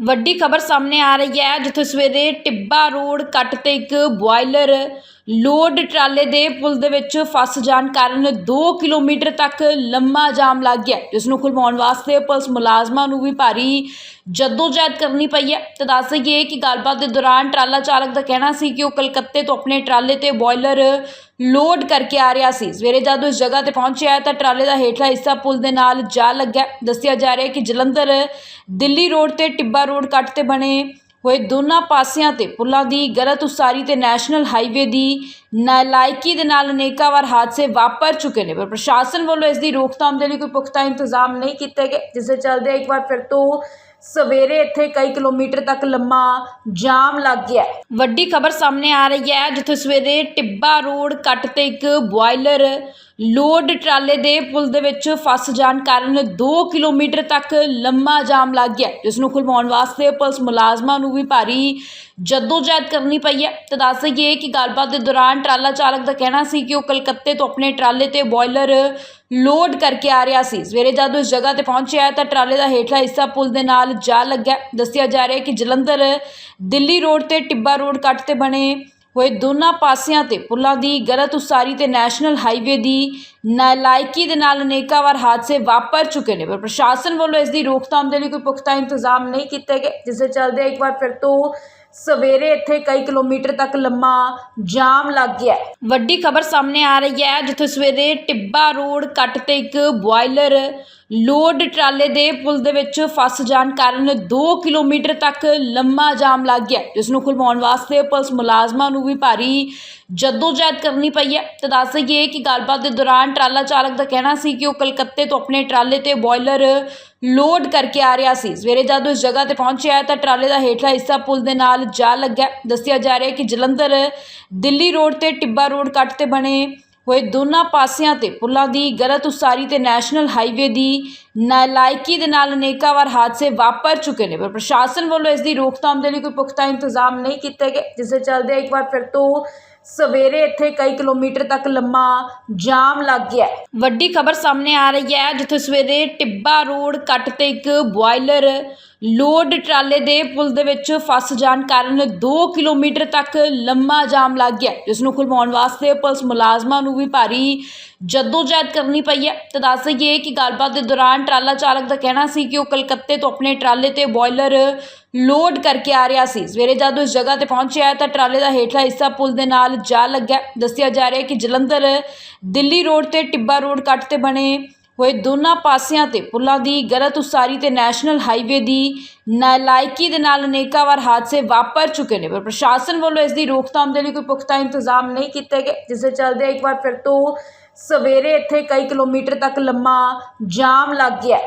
ਵੱਡੀ ਖਬਰ ਸਾਹਮਣੇ ਆ ਰਹੀ ਹੈ ਜਿੱਥੇ ਸਵੇਰੇ ਟਿੱਬਾ ਰੋਡ ਕੱਟ ਤੇ ਇੱਕ ਬੋਇਲਰ ਲੋਡ ਟਰਾਲੇ ਦੇ ਪੁਲ ਦੇ ਵਿੱਚ ਫਸ ਜਾਣ ਕਾਰਨ 2 ਕਿਲੋਮੀਟਰ ਤੱਕ ਲੰਮਾ ਜਾਮ ਲੱਗ ਗਿਆ। ਜਿਸ ਨੂੰ ਖੁਲਵਾਉਣ ਵਾਸਤੇ ਪੁਲਿਸ ਮੁਲਾਜ਼ਮਾਂ ਨੂੰ ਵੀ ਭਾਰੀ ਜਦੋਜਹਿਦ ਕਰਨੀ ਪਈ ਹੈ। ਤੇ ਦੱਸ ਦਈਏ ਕਿ ਗੱਲਬਾਤ ਦੇ ਦੌਰਾਨ ਟਰਾਲਾ ਚਾਲਕ ਦਾ ਕਹਿਣਾ ਸੀ ਕਿ ਉਹ ਕਲਕੱਤੇ ਤੋਂ ਆਪਣੇ ਟਰਾਲੇ ਤੇ ਬੋਇਲਰ ਲੋਡ ਕਰਕੇ ਆ ਰਿਹਾ ਸੀ। ਸਵੇਰੇ ਜਦ ਇਸ ਜਗ੍ਹਾ ਤੇ ਪਹੁੰਚਿਆ ਤਾਂ ਟਰਾਲੇ ਦਾ ਹੇਠਲਾ ਹਿੱਸਾ ਪੁਲ ਦੇ ਨਾਲ ਜਾ ਲੱਗਾ ਦੱਸਿਆ ਜਾ ਰਿਹਾ ਹੈ ਕਿ ਜਲੰਧਰ ਦਿੱਲੀ ਰੋਡ ਤੇ ਟਿੱਬਾ ਰੋਡ ਕੱਟ ਤੇ ਬਣੇ ਹੋਏ ਦੋਨਾਂ ਪਾਸਿਆਂ ਤੇ ਪੁਲਾਂ ਦੀ ਗਲਤ ਉਸਾਰੀ ਤੇ ਨੈਸ਼ਨਲ ਹਾਈਵੇ ਦੀ ਨਾਲਾਇਕੀ ਦੇ ਨਾਲ ਅਨੇਕਾਂ ਵਾਰ ਹਾਦਸੇ ਵਾਪਰ ਚੁੱਕੇ ਨੇ ਪਰ ਪ੍ਰਸ਼ਾਸਨ ਵੱਲੋਂ ਇਸ ਦੀ ਰੋਕਥਾਮ ਦੇ ਲਈ ਕੋਈ ਪੁਖਤਾ ਇੰਤਜ਼ਾਮ ਨਹੀਂ ਕੀਤੇ ਗਏ ਜਿਸ ਦੇ ਚੱਲਦੇ ਇੱਕ ਵਾਰ ਫਿਰ ਤੋਂ ਸਵੇਰੇ ਇੱਥੇ ਕਈ ਕਿਲੋਮੀਟਰ ਤੱਕ ਲੰਮਾ ਜਾਮ ਲੱਗ ਗਿਆ ਵੱਡੀ ਖਬਰ ਸਾਹਮਣੇ ਆ ਰਹੀ ਹੈ ਜਿੱਥੇ ਸਵੇਰੇ ਟਿੱਬਾ ਰੋਡ ਕੱਟ ਤੇ ਇੱਕ ਬੋਇਲਰ ਲੋਡ ਟਰਾਲੇ ਦੇ ਪੁਲ ਦੇ ਵਿੱਚ ਫਸ ਜਾਣ ਕਾਰਨ 2 ਕਿਲੋਮੀਟਰ ਤੱਕ ਲੰਮਾ ਜਾਮ ਲੱਗ ਗਿਆ ਜਿਸ ਨੂੰ ਖੁਲਵਾਉਣ ਵਾਸਤੇ ਪੁਲਿਸ ਮੁਲਾਜ਼ਮਾਂ ਨੂੰ ਵੀ ਭਾਰੀ ਜਦੋਜਹਿਦ ਕਰਨੀ ਪਈ ਹੈ ਤੇ ਦੱਸ ਦਈਏ ਕਿ ਗੱਲਬਾਤ ਦੇ ਦੌਰਾਨ ਟਰਾਲਾ ਚਾਲਕ ਦਾ ਕਹਿਣਾ ਸੀ ਕਿ ਉਹ ਕਲਕੱਤੇ ਤੋਂ ਆਪਣੇ ਟਰਾਲੇ ਤੇ ਬੋਇਲਰ ਲੋਡ ਕਰਕੇ ਆ ਰਿਹਾ ਸੀ। ਸਵੇਰੇ ਜਦ ਉਹ ਜਗ੍ਹਾ ਤੇ ਪਹੁੰਚਿਆ ਤਾਂ ਟਰਾਲੇ ਦਾ ਹੇਠਲਾ ਹਿੱਸਾ ਪੁਲ ਦੇ ਨਾਲ ਜਾ ਲੱਗਾ ਦੱਸਿਆ ਜਾ ਰਿਹਾ ਹੈ ਕਿ ਜਲੰਧਰ ਦਿੱਲੀ ਰੋਡ ਤੇ ਟਿੱਬਾ ਰੋਡ ਕੱਟ ਤੇ ਬਣੇ ਹੋਏ ਦੋਨਾਂ ਪਾਸਿਆਂ ਤੇ ਪੁਲਾਂ ਦੀ ਗਲਤ ਉਸਾਰੀ ਤੇ ਨੈਸ਼ਨਲ ਹਾਈਵੇ ਦੀ ਨਾਲਾਇਕੀ ਦੇ ਨਾਲ ਅਨੇਕਾਂ ਵਾਰ ਹਾਦਸੇ ਵਾਪਰ ਚੁੱਕੇ ਨੇ। ਪਰ ਪ੍ਰਸ਼ਾਸਨ ਵੱਲੋਂ ਇਸ ਦੀ ਰੋਕਥਾਮ ਦੇ ਲਈ ਕੋਈ ਪੁਖਤਾ ਇੰਤਜ਼ਾਮ ਨਹੀਂ ਕੀਤੇ ਗਏ, ਜਿਸ ਦੇ ਚੱਲਦੇ ਇੱਕ ਵਾਰ ਫਿਰ ਤੋਂ ਸਵੇਰੇ ਇੱਥੇ ਕਈ ਕਿਲੋਮੀਟਰ ਤੱਕ ਲੰਮਾ ਜਾਮ ਲੱਗ ਗਿਆ ਵੱਡੀ ਖਬਰ ਸਾਹਮਣੇ ਆ ਰਹੀ ਹੈ, ਜਿੱਥੇ ਸਵੇਰੇ ਟਿੱਬਾ ਰੋਡ ਕੱਟ ਤੇ ਇੱਕ ਬੋਇਲਰ ਲੋਡ ਟਰਾਲੇ ਦੇ ਪੁਲ ਦੇ ਵਿੱਚ ਫਸ ਜਾਣ ਕਾਰਨ 2 ਕਿਲੋਮੀਟਰ ਤੱਕ ਲੰਮਾ ਜਾਮ ਲੱਗ ਗਿਆ ਜਿਸ ਨੂੰ ਖੁਲਵਾਉਣ ਵਾਸਤੇ ਪੁਲਿਸ ਮੁਲਾਜ਼ਮਾਂ ਨੂੰ ਵੀ ਭਾਰੀ ਜਦੋਜਹਿਦ ਕਰਨੀ ਪਈ ਹੈ। ਤੇ ਦੱਸ ਦਈਏ ਕਿ ਗੱਲਬਾਤ ਦੇ ਦੌਰਾਨ ਟਰਾਲਾ ਚਾਲਕ ਦਾ ਕਹਿਣਾ ਸੀ ਕਿ ਉਹ ਕਲਕੱਤੇ ਤੋਂ ਆਪਣੇ ਟਰਾਲੇ ਤੇ ਬੋਇਲਰ ਲੋਡ ਕਰਕੇ ਆ ਰਿਹਾ ਸੀ। ਸਵੇਰੇ ਜਦ ਉਹ ਇਸ ਜਗ੍ਹਾ ਤੇ ਪਹੁੰਚਿਆ ਤਾਂ ਟਰਾਲੇ ਦਾ ਹੇਠਲਾ ਹਿੱਸਾ ਪੁਲ ਦੇ ਨਾਲ ਜਾ ਲੱਗਿਆ। ਦੱਸਿਆ ਜਾ ਰਿਹਾ ਕਿ ਜਲੰਧਰ, ਦਿੱਲੀ ਰੋਡ ਤੇ ਟਿੱਬਾ ਰੋਡ ਕੱਟ ਤੇ ਬਣੇ ਹੋਏ ਦੋਨਾਂ ਪਾਸਿਆਂ ਤੇ ਪੁਲਾਂ ਦੀ ਗਲਤ ਉਸਾਰੀ ਤੇ ਨੈਸ਼ਨਲ ਹਾਈਵੇ ਦੀ ਨਾਲਾਇਕੀ ਦੇ ਨਾਲ ਅਨੇਕਾਂ ਵਾਰ ਹਾਦਸੇ ਵਾਪਰ ਚੁੱਕੇ ਨੇ। ਪਰ ਪ੍ਰਸ਼ਾਸਨ ਵੱਲੋਂ ਇਸ ਦੀ ਰੋਕਥਾਮ ਦੇ ਲਈ ਕੋਈ ਪੁਖਤਾ ਇੰਤਜ਼ਾਮ ਨਹੀਂ ਕੀਤੇ ਗਏ, ਜਿਸ ਦੇ ਚੱਲਦੇ ਇੱਕ ਵਾਰ ਫਿਰ ਤੋਂ ਸਵੇਰੇ ਇੱਥੇ ਕਈ ਕਿਲੋਮੀਟਰ ਤੱਕ ਲੰਮਾ ਜਾਮ ਲੱਗ ਗਿਆ ਵੱਡੀ ਖਬਰ ਸਾਹਮਣੇ ਆ ਰਹੀ ਹੈ, ਜਿੱਥੇ ਸਵੇਰੇ ਟਿੱਬਾ ਰੋਡ ਕੱਟ ਤੇ ਇੱਕ ਬੋਇਲਰ ਲੋਡ ਟਰਾਲੇ ਦੇ ਪੁਲ ਦੇ ਵਿੱਚ ਫਸ ਜਾਣ ਕਾਰਨ 2 ਕਿਲੋਮੀਟਰ ਤੱਕ ਲੰਮਾ ਜਾਮ ਲੱਗ ਗਿਆ। ਜਿਸ ਨੂੰ ਖੁਲਵਾਉਣ ਵਾਸਤੇ ਪੁਲਿਸ ਮੁਲਾਜ਼ਮਾਂ ਨੂੰ ਵੀ ਭਾਰੀ ਜਦੋਜਹਿਦ ਕਰਨੀ ਪਈ ਹੈ। ਤੇ ਦੱਸ ਦਈਏ ਕਿ ਗੱਲਬਾਤ ਦੇ ਦੌਰਾਨ ਟਰਾਲਾ ਚਾਲਕ ਦਾ ਕਹਿਣਾ ਸੀ ਕਿ ਉਹ ਕਲਕੱਤੇ ਤੋਂ ਆਪਣੇ ਟਰਾਲੇ ਤੇ ਬੋਇਲਰ ਲੋਡ ਕਰਕੇ ਆ ਰਿਹਾ ਸੀ। ਸਵੇਰੇ ਜਦ ਉਹ ਇਸ ਜਗ੍ਹਾ ਤੇ ਪਹੁੰਚਿਆ ਤਾਂ ਟਰਾਲੇ ਦਾ ਹੇਠਲਾ ਹਿੱਸਾ ਪੁਲ ਦੇ ਨਾਲ ਜਾ ਲੱਗਿਆ। ਦੱਸਿਆ ਜਾ ਰਿਹਾ ਕਿ ਜਲੰਧਰ ਦਿੱਲੀ ਰੋਡ ਤੇ ਟਿੱਬਾ ਰੋਡ ਕੱਟ ਤੇ ਬਣੇ ਹੋਏ ਦੋਨਾਂ ਪਾਸਿਆਂ ਤੇ ਪੁਲਾਂ ਦੀ ਗਲਤ ਉਸਾਰੀ ਤੇ ਨੈਸ਼ਨਲ ਹਾਈਵੇ ਦੀ ਨਾਲਾਇਕੀ ਦੇ ਨਾਲ ਅਨੇਕਾਂ ਵਾਰ ਹਾਦਸੇ ਵਾਪਰ ਚੁੱਕੇ ਨੇ, ਪਰ ਪ੍ਰਸ਼ਾਸਨ ਵੱਲੋਂ ਇਸ ਦੀ ਰੋਕਥਾਮ ਦੇ ਲਈ ਕੋਈ ਪੁਖਤਾ ਇੰਤਜ਼ਾਮ ਨਹੀਂ ਕੀਤੇ ਗਏ, ਜਿਸ ਦੇ ਚੱਲਦੇ ਇੱਕ ਵਾਰ ਫਿਰ ਤੋਂ ਸਵੇਰੇ ਇੱਥੇ ਕਈ ਕਿਲੋਮੀਟਰ ਤੱਕ ਲੰਮਾ ਜਾਮ ਲੱਗ ਗਿਆ।